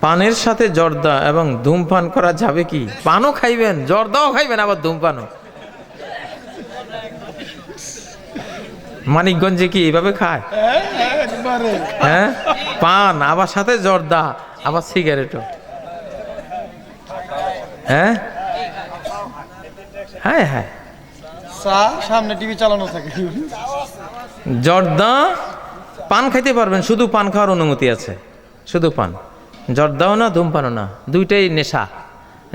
পানের সাথে জর্দা এবং ধূমপান করা যাবে কি? পানও খাইবেন জর্দাও খাইবেন আবার ধূমপানও। মানিকগঞ্জে কি এইভাবে খায়? হ্যাঁ? পান আবার সাথে জর্দা আবার সিগারেটও। হ্যাঁ? হ্যাঁ হ্যাঁ। সামনে টিভি চালানো থাকে। জর্দা পান খাইতে পারবেন, শুধু পান খাওয়ার অনুমতি আছে। শুধু পান। জর্দাও না, ধূমপানও না। দুইটাই নেশা।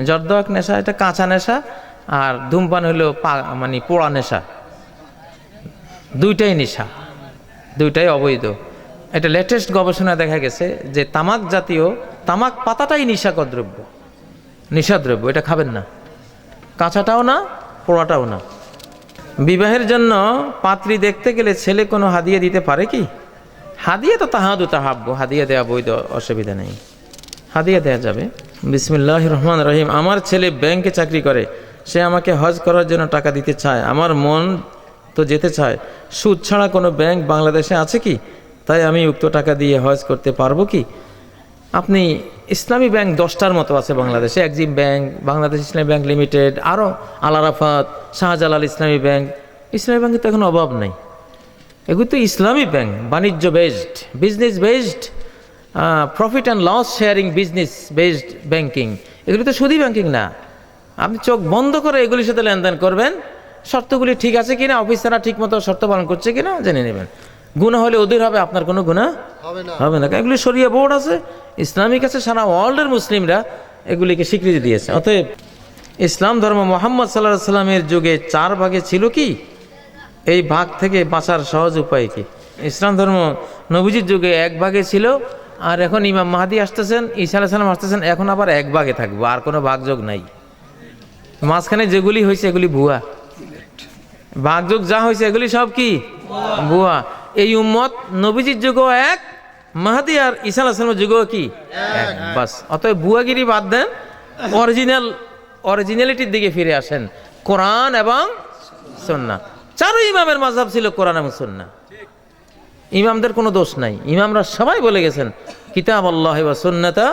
জর্দা এক নেশা, এটা কাঁচা নেশা, আর ধূমপান হলো পা মানে পোড়া নেশা। দুইটাই নেশা। দুইটাই অবৈধ। এটা লেটেস্ট গবেষণা দেখা গেছে যে তামাক জাতীয়, তামাক পাতাটাই নিশাকর দ্রব্য। নিশাদ্রব্য, এটা খাবেন না। কাঁচাটাও না, পোড়াটাও না। বিবাহের জন্য পাত্রী দেখতে গেলে ছেলে কোনো হাদিয়ে দিতে পারে কি? হাদিয়ে তো তাহাদু তাহাব্য হাদিয়ে দেওয়া বৈধ অসুবিধা নেই। হাদিয়ে দেওয়া যাবে। বিসমিল্লাহ রহমান রহিম। আমার ছেলে ব্যাংকে চাকরি করে, সে আমাকে হজ করার জন্য টাকা দিতে চায়। আমার মন তো যেতে চায়। সুদ ছাড়া কোনো ব্যাংক বাংলাদেশে আছে কি? তাই আমি উক্ত টাকা দিয়ে হজ করতে পারব কি? আপনি ইসলামী ব্যাংক দশটার মতো আছে বাংলাদেশে এক্সিম ব্যাংক, বাংলাদেশ ইসলামী ব্যাংক লিমিটেড আরও আল আরাফাত, শাহজালাল ইসলামী ব্যাংক। ইসলামী ব্যাংকের তো এখন অভাব নেই। এগুলো তো ইসলামী ব্যাংক, বাণিজ্য based business based profit and loss sharing business based banking এগুলো তো শুধুই ব্যাংকিং না। আপনি চোখ বন্ধ করে এগুলির সাথে লেনদেন করবেন। শর্তগুলি ঠিক আছে কিনা অফিসাররা ঠিক মতো শর্ত পালন করছে কিনা, জেনে নেবেন। গুণা হলে ওদের হবে আপনার কোনো গুণা হবে না। এগুলি সরিয়া বোর্ড আছে ইসলামিক আছে সারা ওয়ার্ল্ডের মুসলিমরা এগুলিকে স্বীকৃতি দিয়েছে। অতএব ইসলাম ধর্ম মোহাম্মদ সাল্লাহ সাল্লামের যুগে চার ভাগে ছিল কি? এই ভাগ থেকে বাঁচার সহজ উপায় কি? ইসলাম ধর্ম নবীজির যুগে এক ভাগে ছিল আর এখন ইমাম মাহাদি আসতেছেন ঈসা আলাহ সাল্লাম আসতেছেন এখন আবার এক ভাগে থাকব আর কোনো ভাগযোগ নাই। মাঝখানে যেগুলি হয়েছে এগুলি ভুয়া। ভাগযোগ যা হয়েছে এগুলি সব কি? ভুয়া। এই উম্মত নবীজির যুগও এক মাহাদি আর ঈসা আলাহিসামের যুগও কি? এক। বাস অতএব বুয়াগিরি বাদ দেন অরিজিনাল অরিজিনালিটির দিকে ফিরে আসেন। কোরআন এবং সন্না চারো ইমামের মাঝাব ছিল কোরআন এবং সন্না ইমামদের কোনো দোষ নাই। ইমামরা সবাই বলে গেছেন কিতাব আল্লাহ বা সন্ন্যতা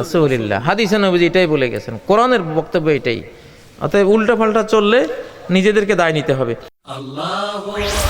রসুলিল্লাহ। হাদিসে নবীজি এটাই বলে গেছেন। কোরআনের বক্তব্য এটাই। অতএব উল্টা পাল্টা চললে নিজেদেরকে দায় নিতে হবে। لا